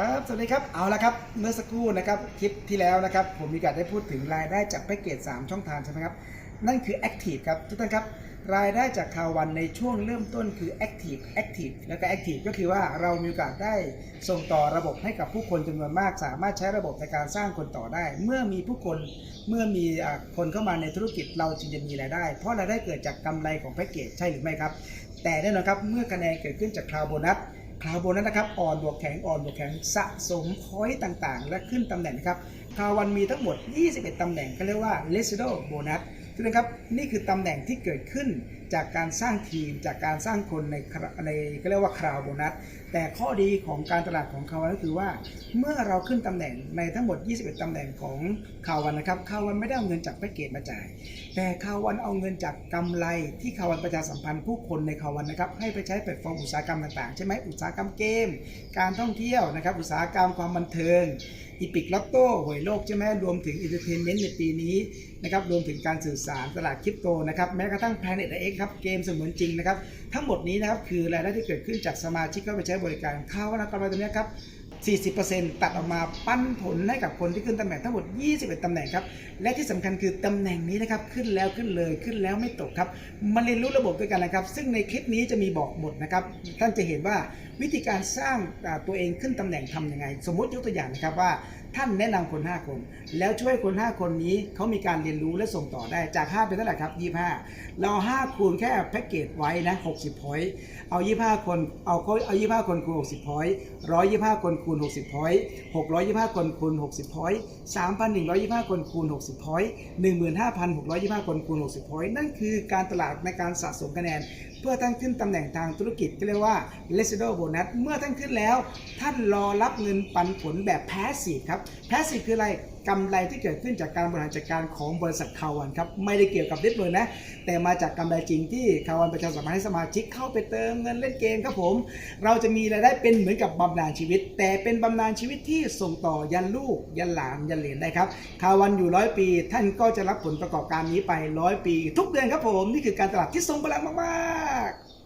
ครับ สวัสดีครับ เอาละครับ เมื่อสักครู่นะครับ คลิปที่แล้วนะครับ ผมมีโอกาสได้พูดถึงรายได้จากแพ็กเกจ 3 ช่องทางใช่ไหมครับ นั่นคือ Active ครับ ทุกท่านครับ รายได้จากข่าววันในช่วงเริ่มต้นคือ Active Active แล้วก็ Active ก็คือว่าเรามีโอกาสได้ส่งต่อระบบให้กับผู้คนจำนวนมาก สามารถใช้ระบบในการสร้างคนต่อได้ เมื่อมีผู้คน เมื่อมีคนเข้ามาในธุรกิจเราจึงจะมีรายได้ เพราะรายได้เกิดจากกำไรของแพ็กเกจใช่หรือไม่ครับ แต่แน่นอนครับ เมื่อคะแนนเกิดขึ้นจากคราวโบนัส คราวโบนัสนะครับอ่อนบวกแข็งอ่อนบวกแข็งสะสมพอยต์ต่างๆ และขึ้นตำแหน่งนะครับคราววันมีทั้งหมด 21ตำแหน่งเขาเรียกว่า residual bonus ครับนี่คือตำแหน่งที่เกิดขึ้นจากการสร้างทีมจากการสร้างคนในในเขาเรียกว่าคราวโบนัส แต่ข้อดีของการตลาดของคราวันก็คือว่า เมื่อเราขึ้นตำแหน่งในทั้งหมด 21ตำแหน่งของคราวันนะครับคราวันไม่ได้เอาเงินจากแพ็กเกจมาจ่าย แต่คาววันเอาเงินจากกำไรที่คาวันประชาสัมพันธ์ผู้คนในคาวันนะครับให้ไปใช้แพลตฟอร์มอุตสาหกรรมต่างๆ ใช่ไหมอุตสาหกรรมเกม การท่องเที่ยวนะครับอุตสาหกรรมความบันเทิงอีพิกลอตโต้หวยโลกใช่ไหมรวมถึงอินเตอร์เทนเมนต์ในปีนี้นะครับรวมถึงการสื่อสารตลาดคริปโตนะครับแม้กระทั่ง Planet X ครับเกมเสมือนจริงนะครับทั้งหมดนี้นะครับคือรายได้ที่เกิดขึ้นจากสมาชิกเข้าไปใช้บริการเข้าวนะกำไรตัวเนี้ครับ40%ตัดออกมาปั้นผลให้กับคนที่ขึ้นตำแหน่งทั้งหมด 21ตำแหน่งครับ และที่สำคัญคือตำแหน่งนี้นะครับ ขึ้นแล้วขึ้นเลยขึ้นแล้วไม่ตกครับ มาเรียนรู้ระบบด้วยกันนะครับ ซึ่งในคลิปนี้จะมีบอกหมดนะครับ ท่านจะเห็นว่าวิธีการสร้างตัวเองขึ้นตำแหน่งทำยังไง สมมติยกตัวอย่างนะครับว่า ท่านแนะนำคน 5 คน แล้วช่วยคน 5 คนนี้เขามีการเรียนรู้และส่งต่อได้จาก 5 เป็นเท่าไหร่ครับ 25 เรา 5 คูณแค่แพ็กเกจไว้นะ 60พอยต์เอา 25 คน เอาเขาเอา 25 คนคูณ 60พอยต์125 คนคูณ 60พอยต์625 คนคูณ 60พอยต์3,125 คนคูณ 60พอยต์15,625 คนคูณ 60พอยต์นั่นคือการตลาดในการสะสมคะแนน เพื่อท่านขึ้นตำแหน่งทางธุรกิจก็เรียกว่า residual bonus เมื่อท่านขึ้นแล้ว ท่านรอรับเงินปันผลแบบ passive ครับ passive คืออะไรกำไรที่เกิดขึ้นจากการบริหารจัดการของบริษัทคาวันครับไม่ได้เกี่ยวกับเด็ดเลยนะ แต่มาจากกำไรจริงที่คาวันประชาสัมพันธ์ให้สมาชิกเข้าไปเติมเงินเล่นเกมครับผม เราจะมีรายได้เป็นเหมือนกับบำนาญชีวิต แต่เป็นบำนาญชีวิตที่ส่งต่อยันลูก ยันหลานยันเหลนได้ครับคาวันอยู่ร้อยปี ท่านก็จะรับผลประกอบการนี้ไปร้อยปี ทุกเดือนครับผม นี่คือการตลาดที่ทรงพลังมากๆ